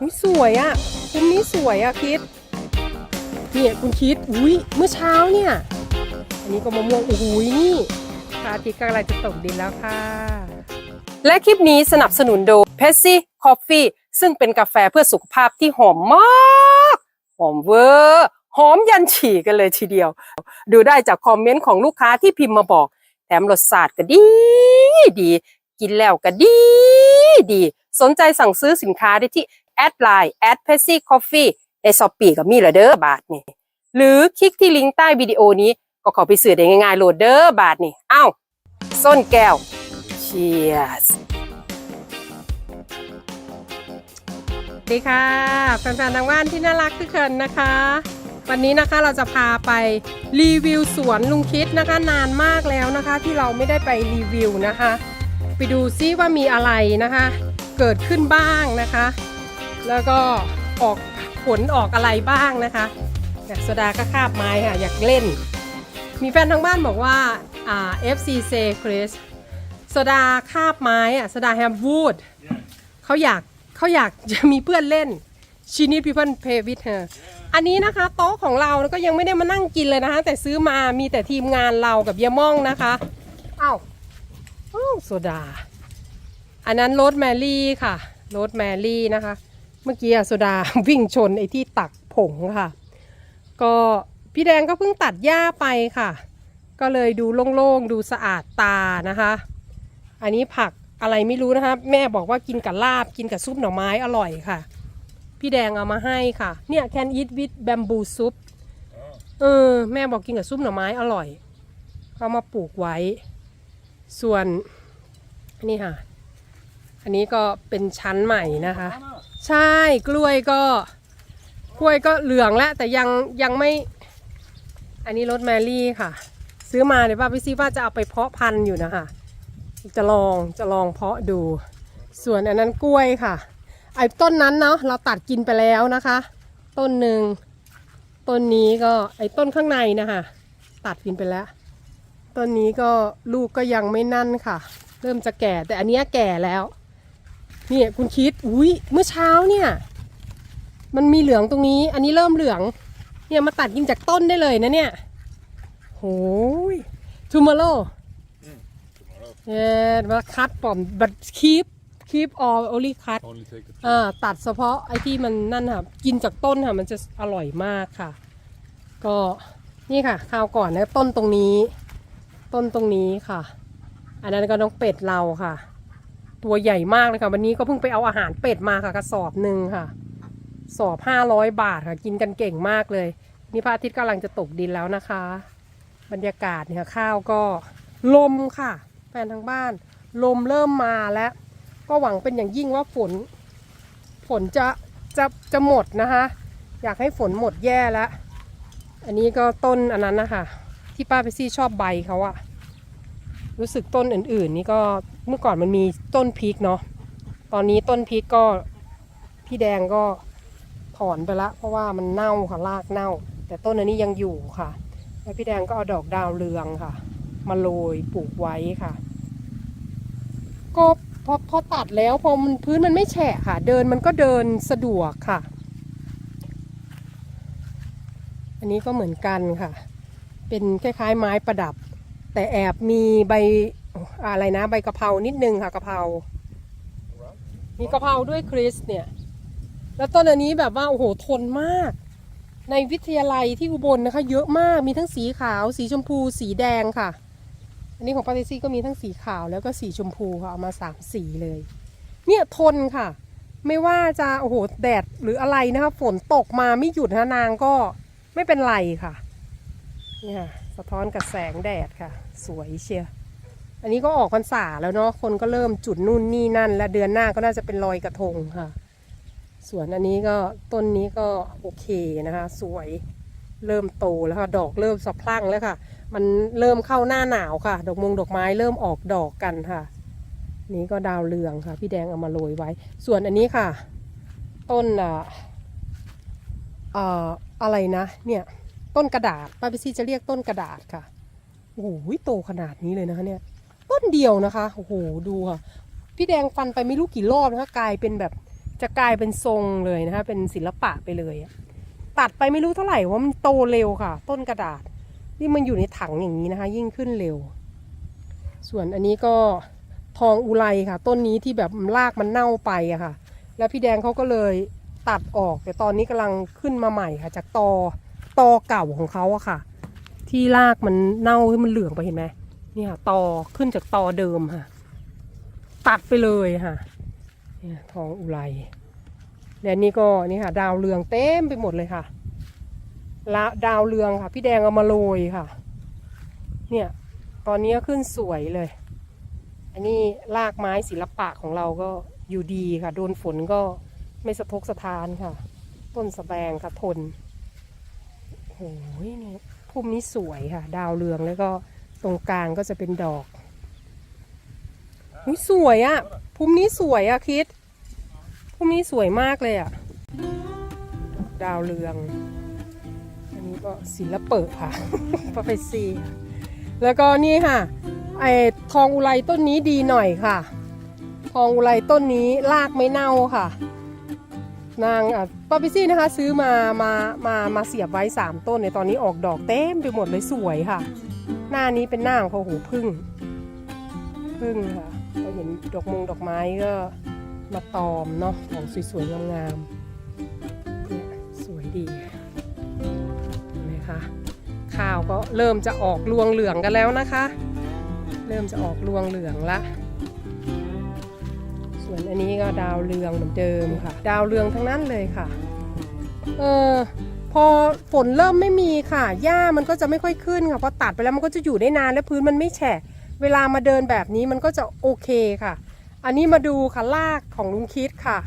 อุ้ยสวยอะ่ะมุมนี้สวยอะ่ะคิด เนี่ยคุณคิด อุ้ยเมื่อเช้าเนี่ย อันนี้ก็มะม่วงอุ้ยนี่พระอาทิตย์กำลังจะตกดินแล้วค่ะ และคลิปนี้สนับสนุนโดย p e p s i Coffee ซึ่งเป็นกาแฟเพื่อสุขภาพที่หอมมาก หอมเวอร์ หอมยันฉี่กันเลยทีเดียว ดูได้จากคอมเมนต์ของลูกค้าที่พิมพ์มาบอก แถมรสชาติก็ดีดี กินแล้วก็ดีดี สนใจสั่งซื้อสินค้าได้ที่ แอดไลน์แอดเพซี่คอฟฟี่ในซอปปี้ก็มีละเด้อบาทนี่หรือคลิกที่ลิงก์ใต้วิดีโอนี้ก็ขอไปซื้อได้ง่ายๆโหลดเด้อบาทนี่เอ้าส้นแก้ว Cheers สวัสดีค่ะแฟนๆทางบ้านที่น่ารักทุกคนนะคะ วันนี้นะคะเราจะพาไปรีวิวสวนลุงคิดนะคะ นานมากแล้วนะคะ ที่เราไม่ได้ไปรีวิวนะคะ ไปดูซิว่ามีอะไรนะคะ เกิดขึ้นบ้างนะคะ แล้วก็ออกผลออกอะไรบ้างนะคะเนี่ยโซดาก็คาบไม้ค่ะ อยากเล่น มีแฟนทางบ้านบอกว่าอ่า FC s a y Chris โซดาคาบไม้อะโซดาแฮมวูดเขาอยากเขาอยากจะมีเพื่อนเล่น she need people play with her อันนี้นะคะ โต๊ะของเราก็ยังไม่ได้มานั่งกินเลยนะคะ แต่ซื้อมามีแต่ทีมงานเรากับเยม่องนะคะเอ้าเอ้าโซดา อันนั้นโรสแมรี่ค่ะโรสแมรี่นะคะ มื่อกี้อะโซดาวิ่งชนไอ้ที่ตักผงค่ะ ก็พี่แดงก็เพิ่งตัดหญ้าไปค่ะ ก็เลยดูโล่งๆ ดูสะอาดตานะคะ อันนี้ผักอะไรไม่รู้นะคะ แม่บอกว่ากินกับลาบกินกับซุปหน่อไม้อร่อยค่ะ พี่แดงเอามาให้ค่ะ เนี่ย can eat with bamboo soup เออ แม่บอกกินกับซุปหน่อไม้อร่อยเอามาปลูกไว้ ส่วนนี่ค่ะ อันนี้ก็เป็นชั้นใหม่นะคะ ใช่กล้วยก็ กล้วยก็เหลืองแล้วแต่ยังยังไม่ อันนี้รสแมรี่ค่ะ ซื้อมาเดี๋ยวป้าพี่ซีว่าจะเอาไปเพาะพันธุ์อยู่นะคะ จะลองจะลองเพาะดู ส่วนอันนั้นกล้วยค่ะ ไอ้ต้นนั้นเนาะเราตัดกินไปแล้วนะคะ ต้นหนึ่งต้นนี้ก็ไอ้ต้นข้างในนะคะตัดกินไปแล้ว ต้นนี้ก็ลูกก็ยังไม่นั่นค่ะ เริ่มจะแก่แต่อันเนี้ยแก่แล้ว เนี่ยคุณคิดอุ้ยเมื่อเช้าเนี่ย มันมีเหลืองตรงนี้ อันนี้เริ่มเหลือง เนี่ยมาตัดกินจากต้นได้เลยนะเนี่ยโหย tomorrow เย้มาคัดปอม but keep keep all only cut Only take it. อ่าตัดเฉพาะไอ้ที่มันนั่นค่ะ กินจากต้นค่ะ มันจะอร่อยมากค่ะ ก็นี่ค่ะคราวก่อนนะต้นตรงนี้ ต้นตรงนี้ค่ะ อันนั้นก็น้องเป็ดเราค่ะ ตัวใหญ่มากเลยค่ะ วันนี้ก็เพิ่งไปเอาอาหารเป็ดมาค่ะกระสอบหนึ่งค่ะ สอบห้าร้อยบาทค่ะ กินกันเก่งมากเลย นี่พระอาทิตย์กำลังจะตกดินแล้วนะคะ บรรยากาศเนี่ยข้าวก็ลมค่ะ แฟนทางบ้าน ลมเริ่มมาแล้ว ก็หวังเป็นอย่างยิ่งว่าฝน ฝนจะจะจะหมดนะคะ อยากให้ฝนหมดแย่แล้ว อันนี้ก็ต้นอันนั้นนะคะที่ป้าไปซี่ชอบใบเขาอะรู้สึกต้นอื่นๆ นี่ก็ เมื่อก่อนมันมีต้นพริกเนาะตอนนี้ต้นพริกก็พี่แดงก็ถอนไปละ เพราะว่ามันเน่าค่ะรากเน่า แต่ต้นอันนี้ยังอยู่ค่ะแล้วพี่แดงก็เอาดอกดาวเรืองค่ะ มาโรยปลูกไว้ค่ะ ก็พอพอตัดแล้วพอมันพื้นมันไม่แฉะค่ะ เดินมันก็เดินสะดวกค่ะ อันนี้ก็เหมือนกันค่ะ เป็นคล้ายๆไม้ประดับ แต่แอบมีใบ อะไรนะใบกะเพรานิดนึงค่ะกะเพรา มีกะเพราด้วยคริสเนี่ย แล้วต้นอันนี้แบบว่าโอ้โหทนมาก ในวิทยาลัยที่อุบลนะคะ เยอะมากมีทั้งสีขาว สีชมพู สีแดงค่ะ อันนี้ของปาเตซี่ก็มีทั้งสีขาวแล้วก็สีชมพูค่ะเอามาสามสีเลย เนี่ยทนค่ะ ไม่ว่าจะโอ้โหแดดหรืออะไรนะคะฝนตกมาไม่หยุดนะนางก็ไม่เป็นไรค่ะเนี่ยสะท้อนกับแสงแดดค่ะ สวยเชียร์ อันนี้ก็ออกพรรษาแล้วเนาะคนก็เริ่มจุดนู่นนี่นั่น และเดือนหน้าก็น่าจะเป็นลอยกระทงค่ะ ส่วนอันนี้ก็ต้นนี้ก็โอเคนะคะ สวยเริ่มโตแล้วค่ะดอกเริ่มสะพรั่งแล้วค่ะ มันเริ่มเข้าหน้าหนาวค่ะ ดอกมงดอกไม้เริ่มออกดอกกันค่ะ นี่ก็ดาวเรืองค่ะ พี่แดงเอามาโรยไว้ ส่วนอันนี้ค่ะ ต้นอ่าอ่าอะไรนะ เนี่ย ต้นกระดาษป้าพิซี่จะเรียกต้นกระดาษค่ะโอ้โหโตขนาดนี้เลยนะคะเนี่ย นเดียวนะคะโอ้โหดูค่ะ พี่แดงฟันไปไม่รู้กี่รอบนะคะกลายเป็นแบบจะกลายเป็นทรงเลยนะคะ เป็นศิลปะไปเลยตัดไปไม่รู้เท่าไหร่ว่ามันโตเร็วค่ะ ต้นกระดาษนี่มันอยู่ในถังอย่างนี้นะคะ ยิ่งขึ้นเร็ว ส่วนอันนี้ก็ทองอุไรค่ะ ต้นนี้ที่แบบรากมันเน่าไปอะค่ะ แล้วพี่แดงเขาก็เลยตัดออก แต่ตอนนี้กำลังขึ้นมาใหม่ค่ะ จากตอตอเก่าของเขาอะค่ะ ที่รากมันเน่าที่มันเหลืองไปเห็นไหม เนี่ยตอขึ้นจากตอเดิมค่ะ ตัดไปเลยค่ะเนี่ยทองอุไรและนี่ก็นี่ค่ะ ดาวเรืองเต็มไปหมดเลยค่ะละดาวเรืองค่ะ พี่แดงเอามาโรยค่ะ เนี่ย ตอนนี้ขึ้นสวยเลย อันนี้รากไม้ศิลปะของเราก็อยู่ดีค่ะ โดนฝนก็ไม่สะทกสะทานค่ะ ต้นสะแบงค่ะทนโอ้ยเนี่ยพุ่มนี้สวยค่ะ ดาวเรืองแล้วก็ ตรงกลางก็จะเป็นดอกอุ้ยสวยอะ่ะพุ่มนี้สวยอะ่ะคิดพุ่มนี้สวยมากเลยอะ่ะ ดาวเรือง อันนี้ก็ศิลปะค่ะพระเฟซีแล้วก็นี่ค่ะไอ้ทองอุไรต้นนี้ดีหน่อยค่ะ ทองอุไรต้นนี้รากไม่เน่าค่ะ นางป้าพิซี่นะคะ ซื้อมามามามาเสียบไว้สามต้นในตอนนี้ออกดอกเต็มไปหมดเลยสวยค่ะ หน้านี้เป็นหน้าของเขาหูพึ่งพึ่งค่ะเราเห็นดอกมงดอกไม้ก็มาตอมเนาะของสวยๆงามๆเนี่ยสวยดีเห็นไหมคะข้าวก็เริ่มจะออกรวงเหลืองกันแล้วนะคะ เริ่มจะออกรวงเหลืองละส่วนอันนี้ก็ดาวเรืองเหมือนเดิมค่ะ ดาวเรืองทั้งนั้นเลยค่ะ เออ อฝนเริ่มไม่มีค่ะ หญ้ามันก็จะไม่ค่อยขึ้นค่ะ พอตัดไปแล้วมันก็จะอยู่ได้นานและพื้นมันไม่แฉะ เวลามาเดินแบบนี้มันก็จะโอเคค่ะ อันนี้มาดูค่ะลากของลุงคิดค่ะ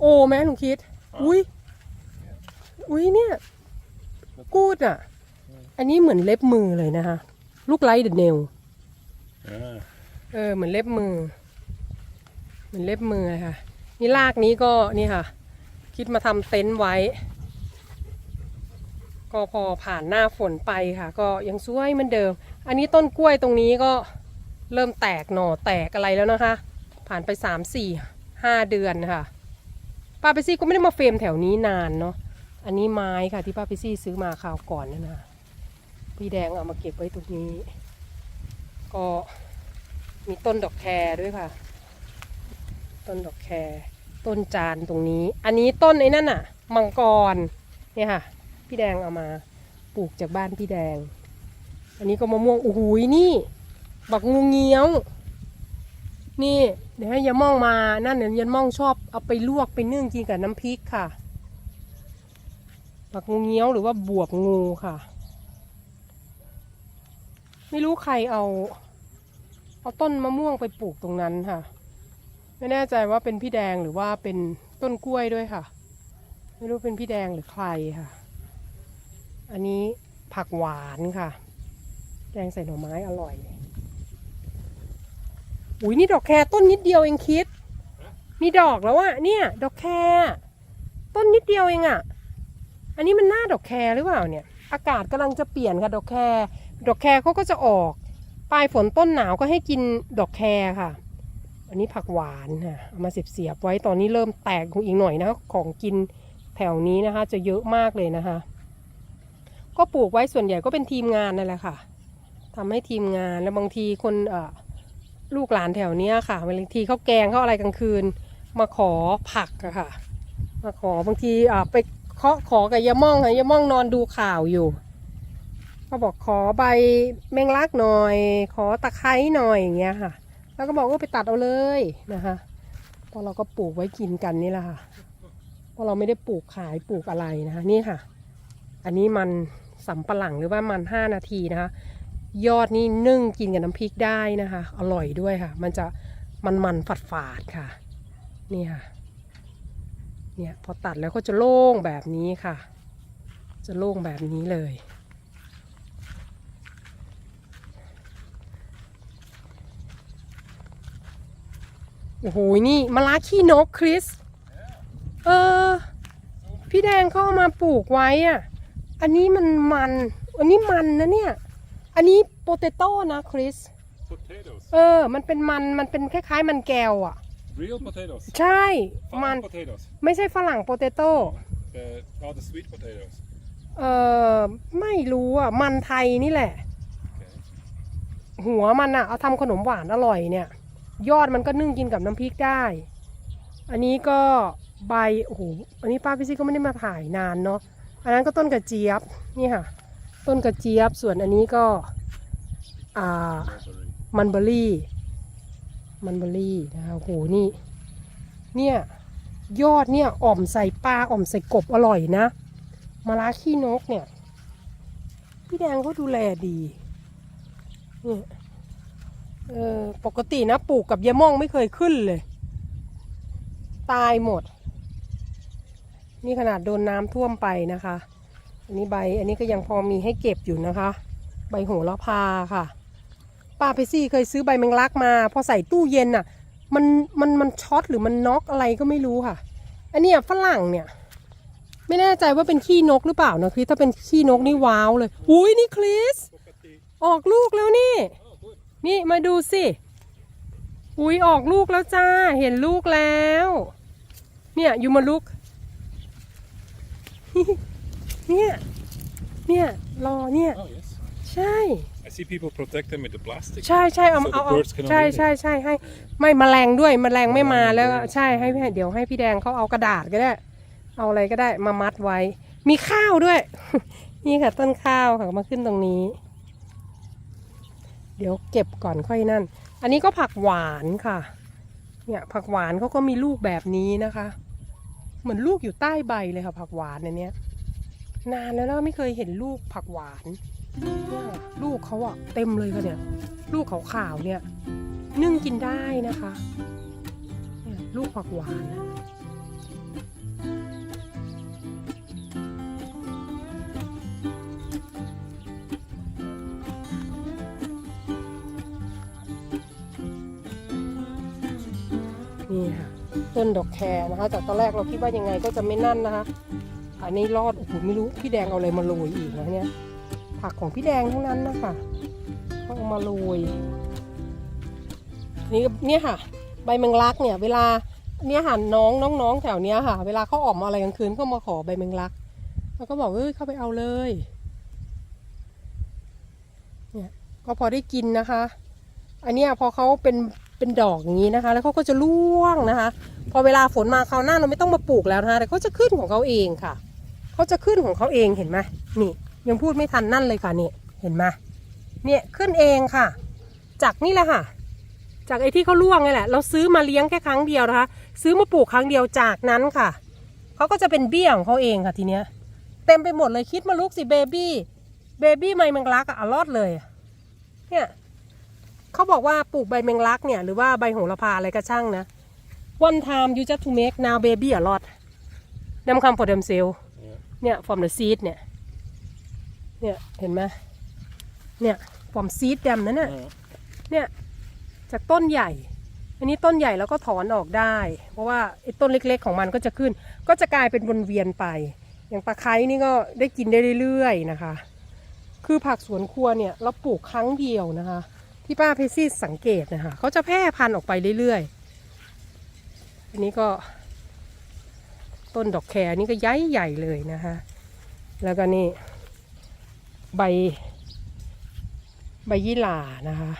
โอ้แม่ลุงคิด อุ้ยอุ้ยเนี่ย กูดอะ อันนี้เหมือนเล็บมือเลยนะคะ ลูกไลท์เดอะเนล Ja. เออเหมือนเล็บมือ เหมือนเล็บมือเลยค่ะ นี่ลากนี้ก็นี่ค่ะ คิดมาทำเต็นท์ไว้ ก็พอผ่านหน้าฝนไปค่ะ ก็ยังสวยเหมือนเดิม อันนี้ต้นกล้วยตรงนี้ก็เริ่มแตกหน่อแตกอะไรแล้วนะคะ ผ่านไปสามสี่ห้าเดือนค่ะป้าไปซี่ก็ไม่ได้มาเฟรมแถวนี้นานเนาะอันนี้ไม้ค่ะที่ป้าไปซี่ซื้อมาคราวก่อนนั่นนะพี่แดงเอามาเก็บไว้ตรงนี้ ก็มีต้นดอกแครด้วยค่ะ ต้นดอกแครต้นจานตรงนี้ อันนี้ต้นไอ้นั่นน่ะมังกรเนี่ยค่ะ พี่แดงเอามาปลูกจากบ้านพี่แดง อันนี้ก็มะม่วงโอ้โหยนี่ บักงูเงี้ยว นี่ เดี๋ยวให้ยายม่องมา นั่นเดี๋ยวยายม่องชอบเอาไปลวกไปนึ่งกินกับน้ำพริกค่ะ บักงูเงี้ยวหรือว่าบวบงูค่ะ ไม่รู้ใครเอา เอาต้นมะม่วงไปปลูกตรงนั้นค่ะ ไม่แน่ใจว่าเป็นพี่แดงหรือว่าเป็นต้นกล้วยด้วยค่ะ ไม่รู้เป็นพี่แดงหรือใครค่ะ อันนี้ผักหวานค่ะ แกงใส่หน่อไม้อร่อย อุ้ยนี่ดอกแครต้นนิดเดียวเองคิด มีดอกแล้วอะเนี่ย ดอกแครต้นนิดเดียวเองอะอันนี้มันหน้าดอกแครหรือเปล่าเนี่ย อากาศกำลังจะเปลี่ยนค่ะดอกแครดอกแครเขาก็จะออก ปลายฝนต้นหนาวก็ให้กินดอกแครค่ะ อันนี้ผักหวานค่ะเอามาเสียบๆไว้ตอนนี้เริ่มแตกอีกหน่อยนะของกินแถวนี้นะคะ จะเยอะมากเลยนะคะ ก็ปลูกไว้ส่วนใหญ่ก็เป็นทีมงานนั่นแหละค่ะทำให้ทีมงานแล้วบางทีคนเอลูกหลานแถวเนี้ยค่ะบางทีเขาแกงเขาอะไรกลางคืน มาขอผักอะค่ะ มาขอบางทีอ่าไปเคาะขอกับยาม่องค่ะยาม่องนอนดูข่าวอยู่ก็บอกขอใบแมงลักหน่อย ขอตะไคร้หน่อยอย่างเงี้ยค่ะ แล้วก็บอกว่าไปตัดเอาเลยนะคะพราะเราก็ปลูกไว้กินกันนี่แหละค่ะเพราะเราไม่ได้ปลูกขายปลูกอะไรนะคะนี่ค่ะ อันนี้มัน สำปะหลังหรือว่ามันห้านาทีนะคะ ยอดนี่นึ่งกินกับน้ำพริกได้นะคะ อร่อยด้วยค่ะ มันจะมันมันฝาดฝาดๆค่ะ นี่ค่ะ เนี่ยพอตัดแล้วก็จะโล่งแบบนี้ค่ะ จะโล่งแบบนี้เลย โอ้โห นี่มะระขี้นกคริส เออ พี่แดงเขาเอามาปลูกไว้อะ อันนี้มันมัน อันนี้มันนะเนี่ย อันนี้โปเตโต้นะคริส Potatoes. เออ มันเป็นมัน มันเป็นคล้ายๆ มันแก้วอะ Real potatoes. ใช่มัน Farm potatoes. ไม่ใช่ฝรั่งโปเตโต้ The, oh, the sweet potatoes. เออไม่รู้อะ มันไทยนี่แหละ Okay. หัวมันอะเอาทำขนมหวานอร่อยเนี่ย ยอดมันก็นึ่งกินกับน้ำพริกได้ อันนี้ก็ใบ โอ้โห อันนี้ป้าพี่ซี่ก็ไม่ได้มาถ่ายนานเนาะ อันนั้นก็ต้นกระเจี๊ยบนี่ค่ะ ต้นกระเจี๊ยบส่วนอันนี้ก็มันเบอรี่ มันเบอรี่นะคะโอ้โหนี่เนี่ยยอดเนี่ยอ่อมใส่ปลาอ่อมใส่กบอร่อยนะมะระขี้นกเนี่ย พี่แดงเขาดูแลดีเนี่ยเออปกตินะปลูกกับยะม่องไม่เคยขึ้นเลย ตายหมด นี่ขนาดโดนน้ำท่วมไปนะคะ อันนี้ใบอันนี้ก็ยังพอมีให้เก็บอยู่นะคะ ใบโหระพาค่ะ ป้าไปซี่เคยซื้อใบแมงลักมา พอใส่ตู้เย็นอะ มันมันมันช็อตหรือมันน็อกอะไรก็ไม่รู้ค่ะ อันนี้ฝรั่งเนี่ย ไม่แน่ใจว่าเป็นขี้นกหรือเปล่านะคริสถ้าเป็นขี้นกนี่ว้าวเลยอุ้ยนี่คริสออกลูกแล้วนี่ นี่มาดูสิอุ้ยออกลูกแล้วจ้า เห็นลูกแล้ว เนี่ยอยู่มาลูก เนี่ย เนี่ยรอเนี่ย Oh, yes. ใช่ I see people protect them with the plastic. ใช่ใช่เอา So the เอาเอา birds cannot ใช่ eat it. ใช่ใช่ให้ไม่แมลงด้วยแมลงไม่มาแมลงแล้วด้วยใช่ให้พี่เดี๋ยวให้พี่แดงเขาเอากระดาษก็ได้ เอาอะไรก็ได้มามัดไว้ มีข้าวด้วย นี่ค่ะต้นข้าวค่ะมาขึ้นตรงนี้ เดี๋ยวเก็บก่อนค่อยนั่น อันนี้ก็ผักหวานค่ะ เนี่ยผักหวานเขาก็มีลูกแบบนี้นะคะ เหมือนลูกอยู่ใต้ใบเลยค่ะผักหวานอันเนี้ยนานแล้วนะไม่เคยเห็นลูกผักหวานลูกเขาอะเต็มเลยค่ะเนี่ย ลูกขาวๆเนี่ย นึ่งกินได้นะคะเนี่ยลูกผักหวานนะ ต้นดอกแครนะคะ จากตอนแรกเราคิดว่ายังไงก็จะไม่นั่นนะคะ อันนี้รอดโอ้โหไม่รู้พี่แดงเอาอะไรมาโรยอีกนะเนี่ย ผักของพี่แดงทั้งนั้นนะคะเขาเอามาโรยนี่เนี่ยค่ะ ใบแมงลักเนี่ย เวลาเนี่ยค่ะน้องน้องๆแถวเนี้ยค่ะ เวลาเขาออกมาอะไรกลางคืนก็มาขอใบแมงลัก แล้วก็บอกเอ้ยเข้าไปเอาเลยเนี่ยก็พอได้กินนะคะ อันเนี้ยพอเขาเป็น เป็นดอกอย่างนี้นะคะ แล้วเขาก็จะร่วงนะคะ พอเวลาฝนมาคราวหน้าเราไม่ต้องมาปลูกแล้วนะคะแต่เขาจะขึ้นของเขาเองค่ะเขาจะขึ้นของเขาเองเห็นไหมนี่ ยังพูดไม่ทันนั่นเลยค่ะนี่เห็นไหมเนี่ยขึ้นเองค่ะ จากนี่แหละค่ะ จากไอ้ที่เขาล่วงนี่แหละ เราซื้อมาเลี้ยงแค่ครั้งเดียวนะคะ ซื้อมาปลูกครั้งเดียวจากนั้นค่ะเขาก็จะเป็นเบี้ยของเขาเองค่ะทีเนี้ย เต็มไปหมดเลยคิดมาลูกสิเบบี้เบบี้ไมแมงลักอะอรอดเลยเนี่ย เขาบอกว่าปลูกใบแมงลักเนี่ยหรือว่าใบโหระพาอะไรก็ช่างนะ one time you just to make now baby a lot them come for themselves Yeah. เนี่ย from the seed เนี่ย เนี่ย เห็นไหมเนี่ย from seed them นั่นน่ะ Oh, เนี่ย จากต้นใหญ่ อันนี้ต้นใหญ่แล้วก็ถอนออกได้ เพราะว่าไอ้ต้นเล็กๆของมันก็จะขึ้น ก็จะกลายเป็นวนเวียนไป อย่างตะไคร้นี่ก็ได้กินได้เรื่อยๆนะคะ คือผักสวนครัวเนี่ยเราปลูกครั้งเดียวนะคะ ที่ป้าเพซี่สังเกตนะคะเขาจะแพร่พันธุ์ออกไปเรื่อยๆ อันนี้ก็ ต้นดอกแครนี่ก็ย้ายใหญ่เลยนะคะ แล้วก็นี่ ใบ ใบยี่หร่านะคะ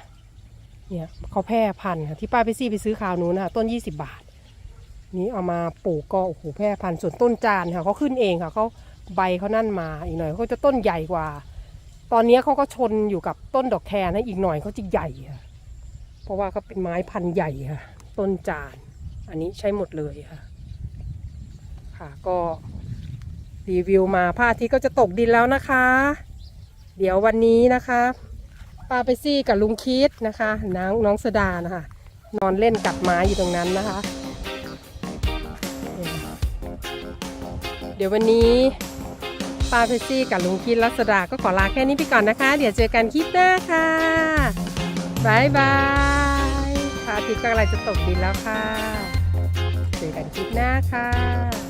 เนี่ยเขาแพร่พันธุ์ค่ะที่ป้าไปซี่ไปซื้อคราวนู้นนะคะต้น 20 บาท นี้เอามาปลูกก็โอ้โหแพร่พันธุ์ส่วนต้นจานค่ะเขาขึ้นเองค่ะเขาใบเขานั่นมาอีกหน่อยเขาจะต้นใหญ่กว่า ตอนนี้เขาก็ชนอยู่กับต้นดอกแคร์นะอีกหน่อยเขาจะใหญ่ค่ะเพราะว่าเขาเป็นไม้พันธุ์ใหญ่ค่ะ ต้นจาน อันนี้ใช้หมดเลยค่ะ ค่ะก็รีวิวมาพระอาทิตย์ก็จะตกดินแล้วนะคะ เดี๋ยววันนี้นะคะป้าไปซี่กับลุงคิดนะคะน้องน้องสดานะคะ นอนเล่นกัดไม้อยู่ตรงนั้นนะคะ เดี๋ยววันนี้ ป้าเพชซี่กับลุงคิดลัสดาก็ขอลาแค่นี้ไปก่อนนะคะ เดี๋ยวเจอกันคลิปหน้าค่ะบายบายพระอาทิตย์กำลังจะตกดินแล้วค่ะ เจอกันคลิปหน้าค่ะ